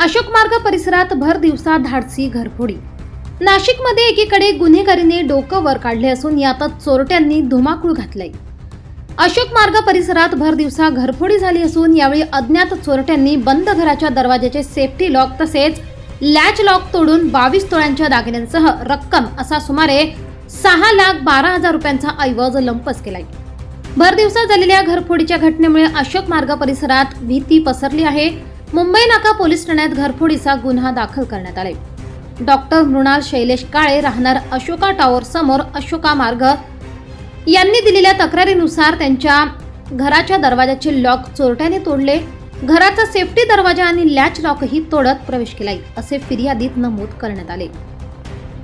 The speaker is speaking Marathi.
अशोक मार्ग परिसरात भर दिवसा धाडसी घरफोडी. नाशिकमध्ये एकीकडे गुन्हेगारीने डोकं वर काढले असून यातच चोरट्यांनी धुमाकूळ घातलाय. अशोक मार्ग परिसरात भर दिवसा घरफोडी झाली असून यावेळी अज्ञात चोरट्यांनी बंद घराच्या दरवाजाचे सेफ्टी लॉक तसेच लॅच लॉक तोडून बावीस तोळ्यांच्या दागिन्यांसह रक्कम असा सुमारे सहा लाख बारा हजार रुपयांचा ऐवज लंपस केलाय. भर दिवसा झालेल्या घरफोडीच्या घटनेमुळे अशोक मार्ग परिसरात भीती पसरली आहे. मुंबई नाका पोलीस ठाण्यात घरफोडीचा गुन्हा दाखल करण्यात आलाय डॉक्टर मृणाल शैलेश काळे राहणार अशोका टॉवर समोर अशोका मार्ग. यांनी दिलेल्या तक्रारीनुसार त्यांच्या घराच्या दरवाजाचे लॉक चोरट्याने तोडले. घराचा सेफ्टी दरवाजा आणि लॅच लॉकही तोडत प्रवेश केलाय असे फिर्यादीत नमूद करण्यात आले.